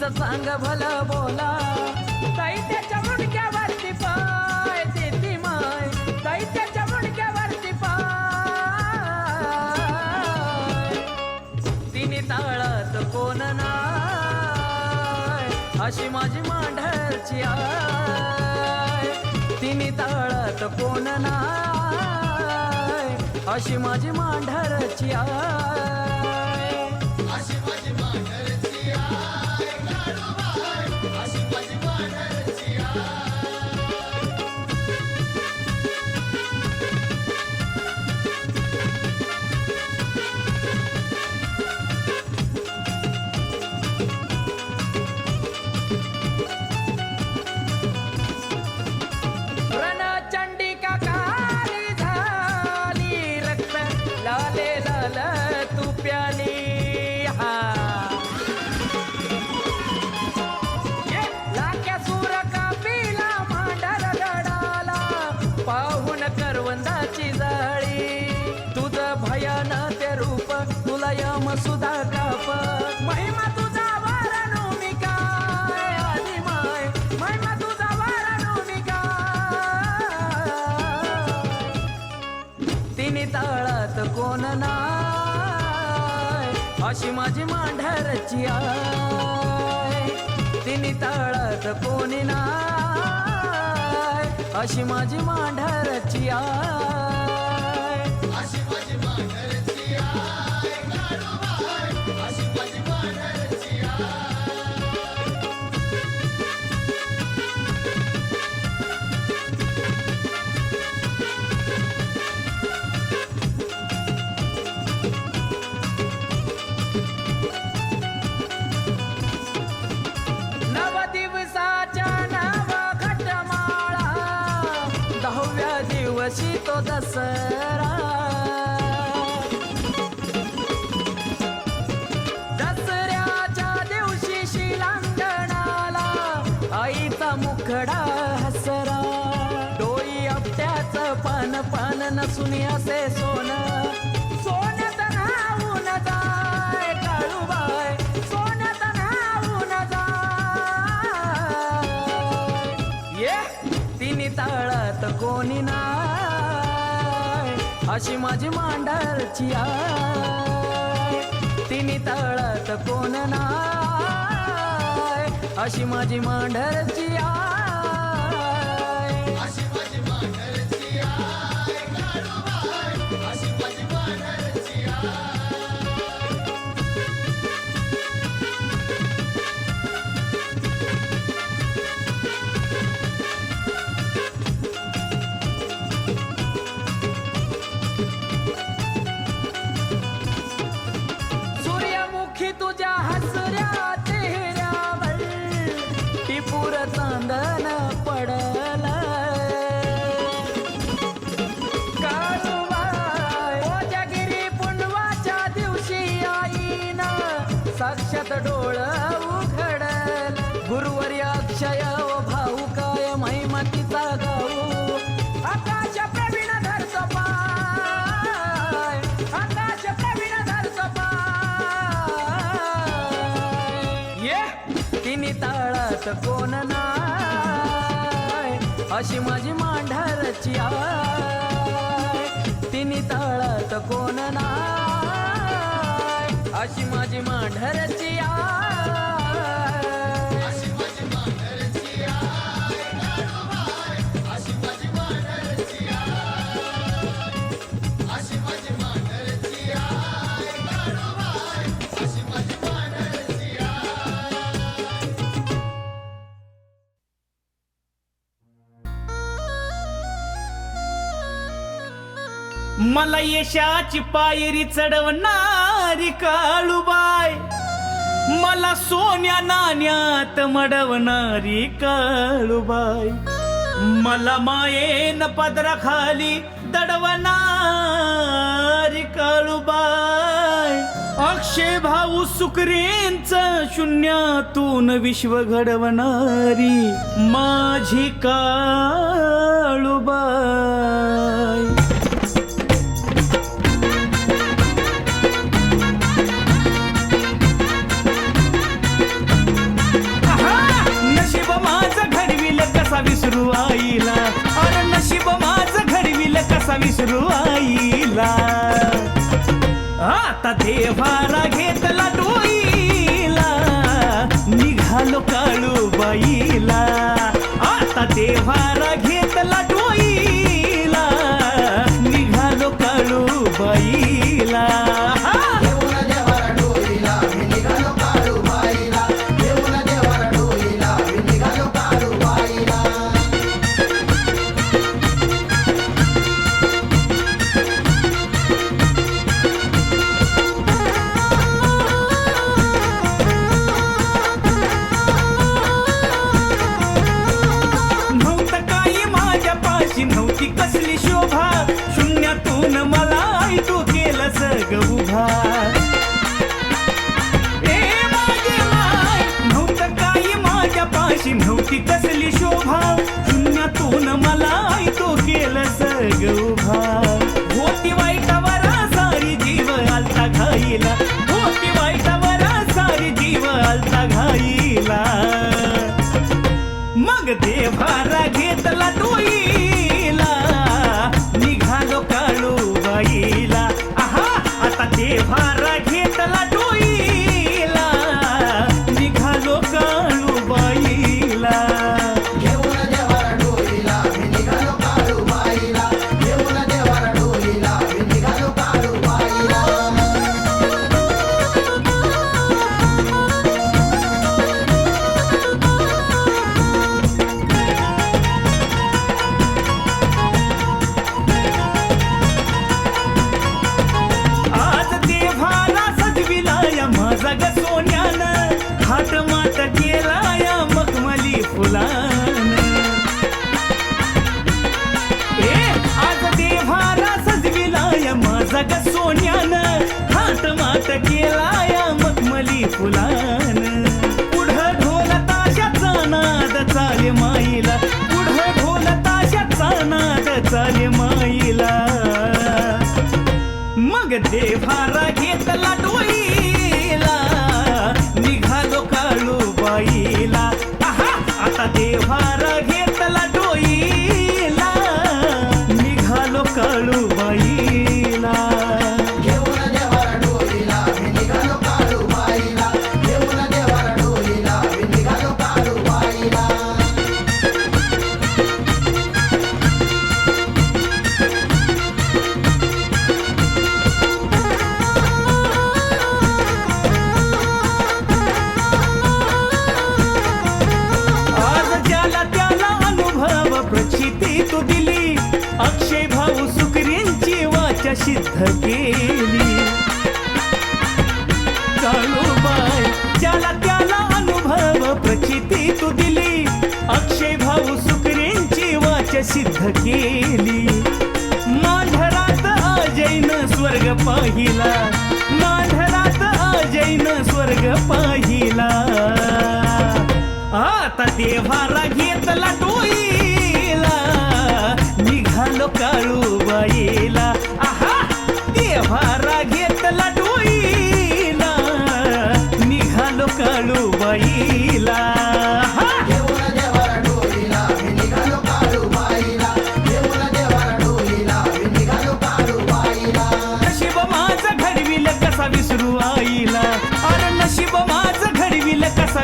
तिचं सांग भल बोला. दैत्याच्या मुडक्यावरती पाय देती माय. दैत्याच्या मुडक्यावरती पाय. तिने ताळात कोण नाय अशी माझी मांढरची आय तिने ताळात कोण नाय अशी माझी मांढरची आय तळात कोण नाय अशी माझी मांढरची आय तिने तळात कोणी नाय अशी माझी मांढरची आय दसरा। दसऱ्याच्या दिवशी शिलांगणाला आईचा मुखडा हसरा. डोई आपट्याच पान पान नसून असे सोन. कोणी ना अशी माझी मांडरची तिने तळत कोण नाय अशी माझी मांढरची चांदन पडल काळूबाई, कोजागिरी पुंडवाच्या दिवशी आईना साक्षात डोळ उघडल. गुरुवारी अक्षय भाऊ काय महिमतीचा गाऊ. आकाश प्रवीण धरतो पाय आकाश प्रवीण धरतो पाय ये तिने ताळात कोण ना अशी माझी मांढरची तिने तळत कोण ना अशी माझी मांढरची आ मला यशाची पायरी चढवणारी काळूबाय मला सोन्या नाण्यात मडवणारी काळूबाय मला मायेन पदराखाली दडवणारी काळूबाय अक्षय भाऊ सुकरेंच शून्यातून विश्व घडवणारी माझी काळूबाय विसरू आईला. अर नशीब माझ घडविल कसा विसरू आईला. आता देवारा घेतला সঙ্গে দেভারাই प्रचिती तू दिली. अक्षय भाऊ सुकरेंची वाच सिद्ध केली. मांढरात अजैन स्वर्ग पाहिला. माझरात अजैन स्वर्ग पाहिला. आता देवाला घेतला टोईला निघालो काळू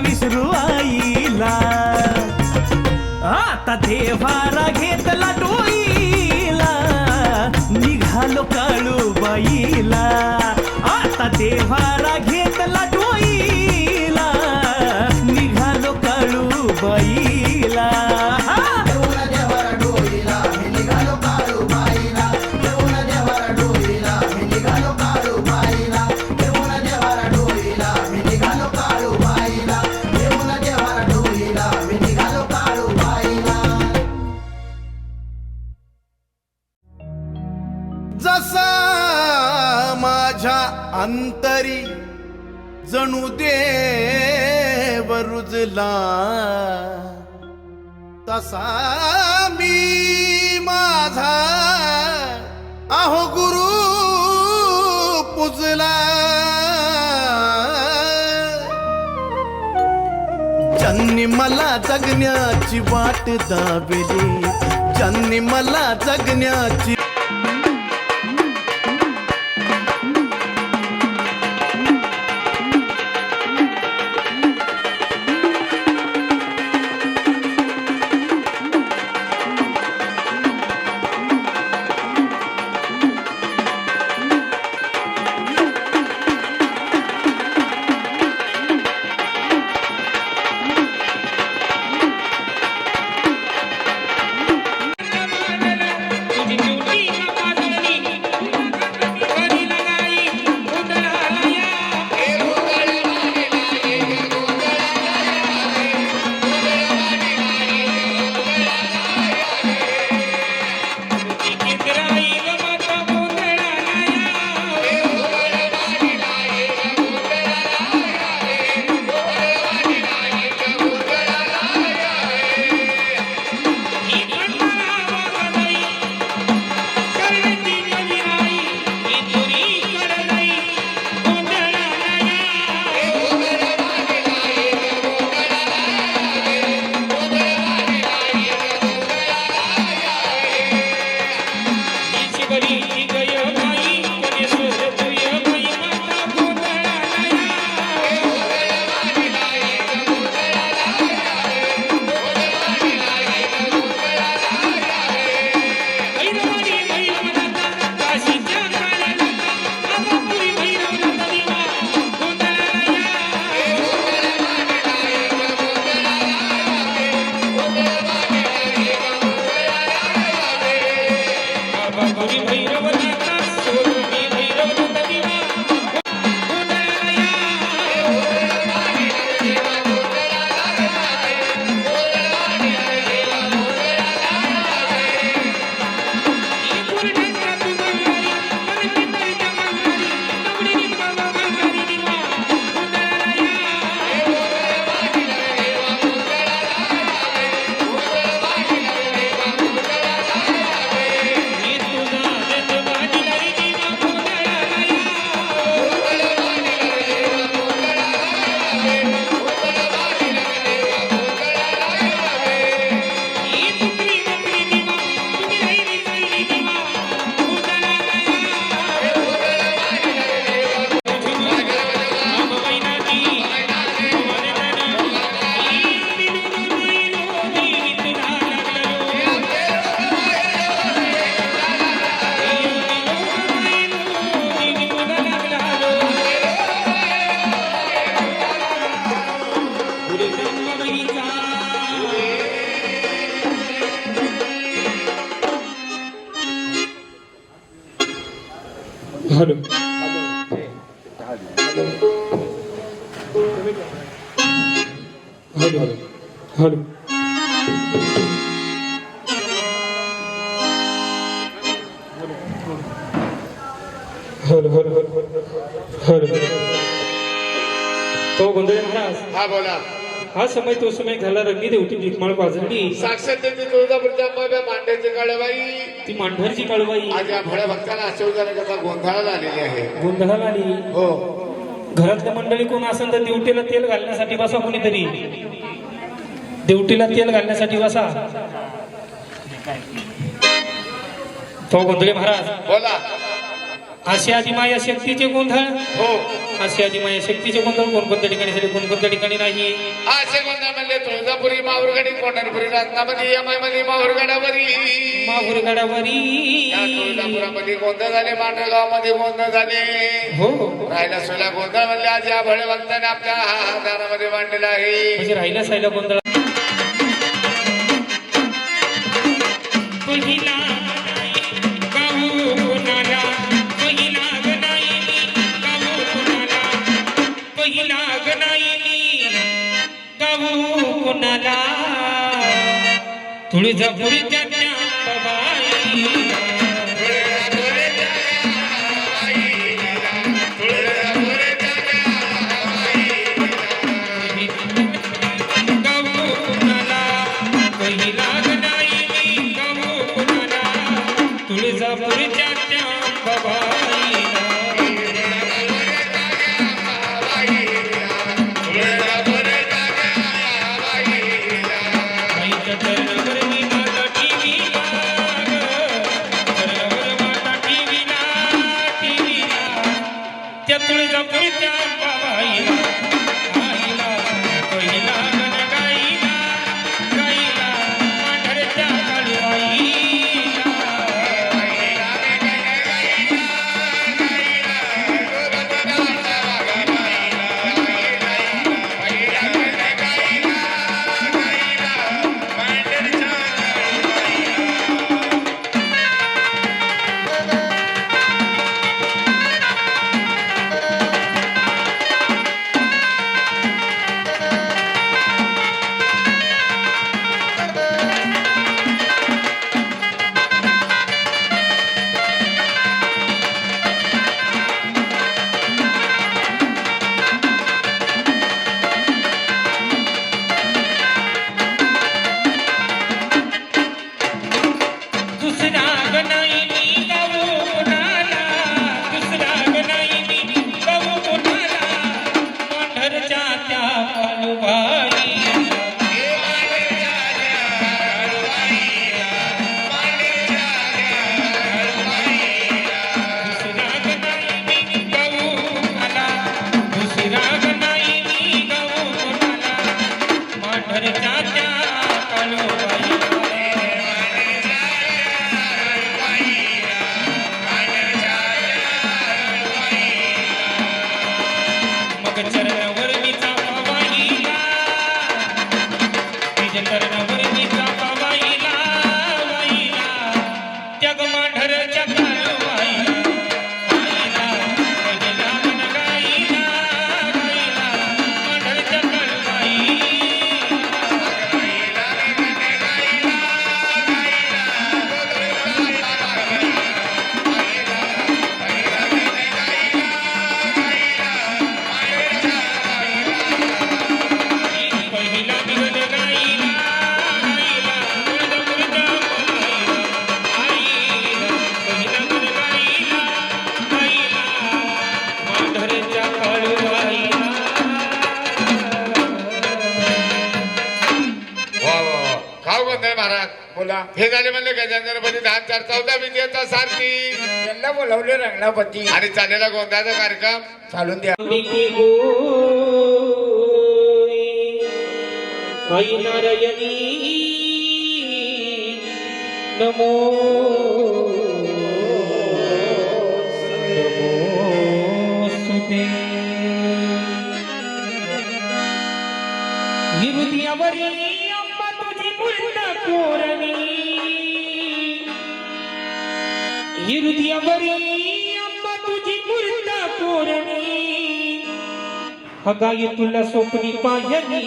विसरू आईला. आता देवारा घेतला डोळा म्हणू देवरुजला तसा मी माझा आहो गुरु पुजला. ज्यांनी मला जगण्याची वाट दाबली. ज्यांनी मला जगण्याची hello hello hello. Hello hello hello तो गोंधळे महाराज हा बोला हा समय तो समय घाला रंगी देवटी भीकमाळ पाजरली साक्षात देवी तुळजापूरच्या अंबाबाई मांड्याची काळबाई. ती मांढरची काळबाई. आज या भोळ्या भक्तांना आशीर्वादाकरता गोंधळाला आलेली आहे. गोंधळाला आली. हो. घरातल्या मंडळी कोण असेल तर देवटीला तेल घालण्यासाठी बसा कोणीतरी. देवटीला तेल घालण्यासाठी बसा. तो गोंधळे महाराज. बोला. आधी माया शक्तीचे गोंधळ? हो. आधी माया शक्तीचे गोंधळ कोणकोणत्या ठिकाणी कोणकोणत्या ठिकाणी नाही? तुळजापुरी माहूरगडी कोंढरपुरी रत्नामध्ये माहूरगडावरी. या तुळजापुरामध्ये गोंधळ झाले मांडगावमध्ये गोंधळ झाले. हो. राहिला सोला गोंधळ म्हणले आज या भोळ्या भक्ताने आपल्या दारामध्ये मांडलेला आहे. म्हणजे राहिला सायला गोंधळ. कोणाला तुळजापूरच्या त्या विजेता सारथी त्यांना बोलवले रंगणापती आणि चाललेला गोंधळाचा कार्यक्रम चालून द्या अंबिके गोरी आई नारायणी नमो हृदयावरी अंबा तुझी पूर्ण कोरणी हगाई तुला स्वप्नी पायनी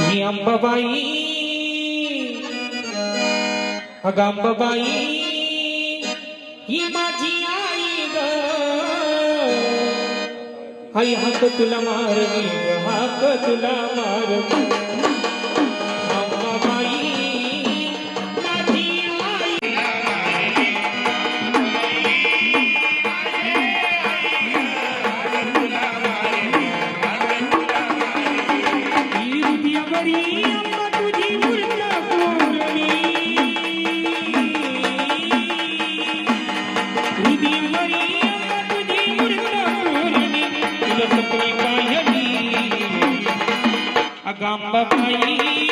ही अंबाबाई. अग अंबाबाई ही माझी आई ग. आई हाक तुला मारली हाक तुला मारली. तुला सपनी पाहिली अगांबा बाई